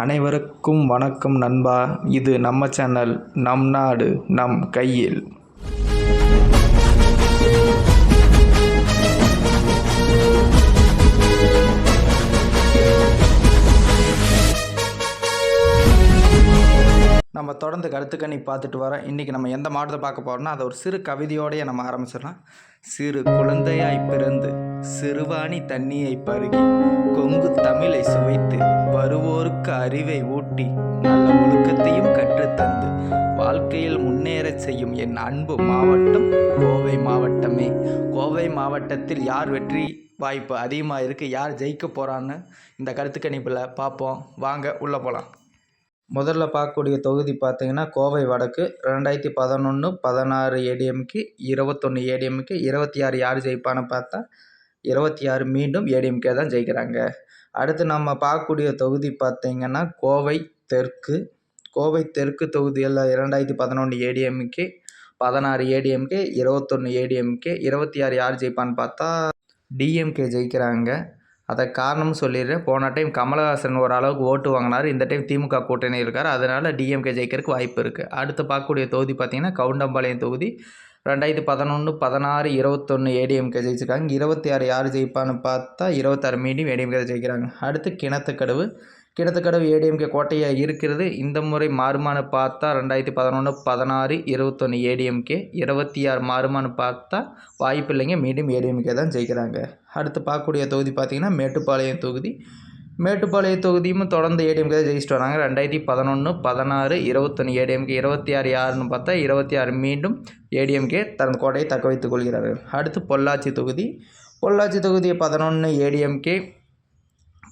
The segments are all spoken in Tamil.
அனைவருக்கும் வணக்கம் நண்பா. இது நம்ம சேனல் நம் நாடு நம் கையில். நம்ம தொடர்ந்து கருத்துக்கணி பார்த்துட்டு வரோம். இன்றைக்கி நம்ம எந்த மாவட்டத்தை பார்க்க போகிறோம்னா அதை ஒரு சிறு கவிதையோடையே நம்ம ஆரம்பிச்சிடலாம். சிறு குழந்தையாய் பிறந்து. சிறுவாணி தண்ணியை பருகி கொங்கு தமிழை சுவைத்து வருவோருக்கு அறிவை ஊட்டி நல்ல ஒழுக்கத்தையும் கற்றுத்தந்து வாழ்க்கையில் முன்னேறச் செய்யும் என் அன்பு மாவட்டம் கோவை மாவட்டமே. கோவை மாவட்டத்தில் யார் வெற்றி வாய்ப்பு அதிகமாக இருக்குது யார் ஜெயிக்க போகிறான்னு இந்த கருத்துக்கணிப்பில் பார்ப்போம். வாங்க உள்ளே போகலாம் முதல்ல பார்க்கக்கூடிய தொகுதி பார்த்தீங்கன்னா கோவை வடக்கு ரெண்டாயிரத்தி பதினொன்று பதினாறு ஏடிஎம்க்கு இருபத்தொன்று ஏடிஎம்க்கு இருபத்தி ஆறு யார் ஜெயிப்பான்னு பார்த்தா இருபத்தி ஆறு மீண்டும் ஏடிஎம்கே தான் ஜெயிக்கிறாங்க. அடுத்து நம்ம பார்க்கக்கூடிய தொகுதி பார்த்தீங்கன்னா கோவை தெற்கு. கோவை தெற்கு தொகுதியில் இரண்டாயிரத்தி பதினொன்று ஏடிஎம்கே பதினாறு ஏடிஎம்கே இருபத்தொன்று ஏடிஎம்கே இருபத்தி ஆறு யார் ஜெயிப்பான்னு பார்த்தா டிஎம்கே ஜெயிக்கிறாங்க. அதை காரணம் சொல்லிடுறேன். போன டைம் கமலஹாசன் ஓரளவுக்கு ஓட்டு வாங்கினார். இந்த டைம் திமுக கூட்டணி இருக்கார். அதனால் டிஎம்கே ஜெயிக்கிறதுக்கு வாய்ப்பு இருக்குது அடுத்து பார்க்கக்கூடிய தொகுதி பார்த்திங்கன்னா கவுண்டம்பாளையம் தொகுதி. ரெண்டாயிரத்தி பதினொன்று பதினாறு இருபத்தொன்று ஏடிஎம்கே ஜெயிச்சிருக்காங்க. இருபத்தி ஆறு யார் ஜெயிப்பான்னு பார்த்தா இருபத்தாறு மீண்டும் ஏடிஎம்கே ஜெயிக்கிறாங்க. அடுத்து கிணத்துக்கடவு. கிணத்துக்கடவு ஏடிஎம்கே கோட்டையாக இருக்கிறது. இந்த முறை மாறுமானு பார்த்தா ரெண்டாயிரத்தி பதினொன்று பதினாறு இருபத்தொன்று ஏடிஎம்கே இருபத்தி ஆறு மாறுமானு பார்த்தா வாய்ப்பு இல்லைங்க மீண்டும் ஏடிஎம்கே தான் ஜெயிக்கிறாங்க. அடுத்து பார்க்கக்கூடிய தொகுதி பார்த்திங்கன்னா மேட்டுப்பாளையம் தொகுதி. மேட்டுப்பாளையம் தொகுதியும் தொடர்ந்து ஏடிஎம்கே தான் ஜெயிச்சிட்டு வராங்க. ரெண்டாயிரத்தி பதினொன்று பதினாறு இருபத்தொன்று ஏடிஎம்கே இருபத்தி ஆறு யாருன்னு பார்த்தா இருபத்தி ஆறு மீண்டும் ஏடிஎம்கே தனது கோட்டையை தக்க வைத்துக் கொள்கிறார்கள். அடுத்து பொள்ளாச்சி தொகுதி. பொள்ளாச்சி தொகுதியை பதினொன்று ஏடிஎம்கே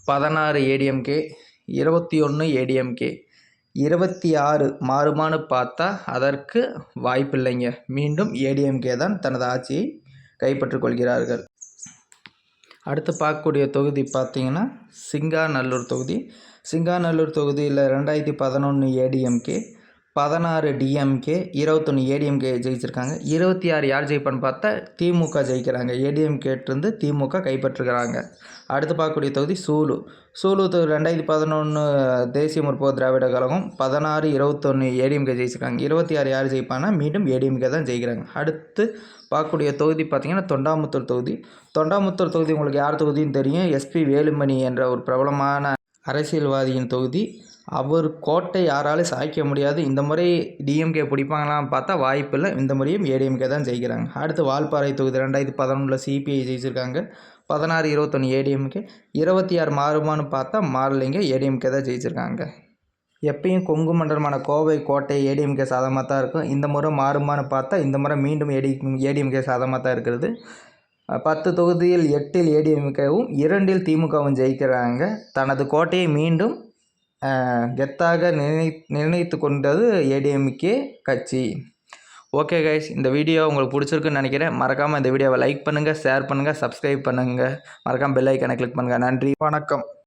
பதினாறு ஏடிஎம்கே இருபத்தி ஒன்று ஏடிஎம்கே இருபத்தி ஆறு மாறுமானு பார்த்தா அதற்கு வாய்ப்பில்லைங்க. மீண்டும் ஏடிஎம்கே தான் தனது ஆட்சியை கைப்பற்றிக் கொள்கிறார்கள். அடுத்து பார்க்கக்கூடிய தொகுதி பார்த்திங்கன்னா சிங்காநல்லூர் தொகுதி. சிங்காநல்லூர் தொகுதியில் ரெண்டாயிரத்தி பதினொன்று ஏடிஎம்கே பதினாறு டிஎம்கே இருபத்தொன்று ஏடிஎம்கே ஜெயிச்சிருக்காங்க. இருபத்தி ஆறு யார் ஜெயிப்பான்னு பார்த்தா திமுக ஜெயிக்கிறாங்க. ஏடிஎம்கேட்டிருந்து திமுக கைப்பற்றுகிறாங்க அடுத்து பார்க்கக்கூடிய தொகுதி சூலு. சூலு தொகுதி ரெண்டாயிரத்தி பதினொன்று தேசிய முற்போக்கு திராவிட கழகம் பதினாறு இருபத்தொன்று ஏடிஎம்கே ஜெயிச்சிருக்காங்க. இருபத்தி ஆறு யார் ஜெயிப்பானா மீண்டும் ஏடிஎம்கே தான் ஜெயிக்கிறாங்க. அடுத்து பார்க்கக்கூடிய தொகுதி பார்த்திங்கன்னா தொண்டாமுத்தூர் தொகுதி. தொண்டாமுத்தூர் தொகுதி உங்களுக்கு யார் தொகுதின்னு தெரியும்? எஸ்பி வேலுமணி என்ற ஒரு பிரபலமான அரசியல்வாதியின் தொகுதி. அவர் கோட்டை யாராலும் சாய்க்க முடியாது. இந்த முறை டிஎம்கே பிடிப்பாங்களான்னு பார்த்தா வாய்ப்பு இல்லை இந்த முறையும் ஏடிஎம்கே தான் ஜெயிக்கிறாங்க. அடுத்து வால்பாறை தொகுதி ரெண்டாயிரத்தி பதினொன்றில் சிபிஐ ஜெயிச்சிருக்காங்க. பதினாறு இருபத்தொன்று ஏடிஎம்கே இருபத்தி ஆறு மாறுமான்னு பார்த்தா மாறலைங்க ஏடிஎம்கே தான் ஜெயிச்சிருக்காங்க. எப்பயும் கொங்கு மண்டலமான கோவை கோட்டை ஏடிஎம்கே சாதமாக தான் இருக்கும். இந்த முறை மாறுமான்னு பார்த்தா இந்த முறை மீண்டும் ஏடி ஏடிஎம்கே சாதமாக தான் இருக்கிறது. பத்து தொகுதியில் எட்டில் ஏடிஎம்கேவும் இரண்டில் திமுகவும் ஜெயிக்கிறாங்க. தனது கோட்டையை மீண்டும் கெத்தாக நிர்ணய நிர்ணயித்து கொண்டது ஏடிஎம்கே கட்சி. ஓகே கைஸ் இந்த வீடியோ உங்களுக்கு பிடிச்சிருக்குன்னு நினைக்கிறேன். மறக்காமல் இந்த வீடியோவை லைக் பண்ணுங்கள் ஷேர் பண்ணுங்கள் சப்ஸ்கிரைப் பண்ணுங்கள் மறக்காமல் பெல் ஐக்கனை கிளிக் பண்ணுங்கள் நன்றி. வணக்கம்.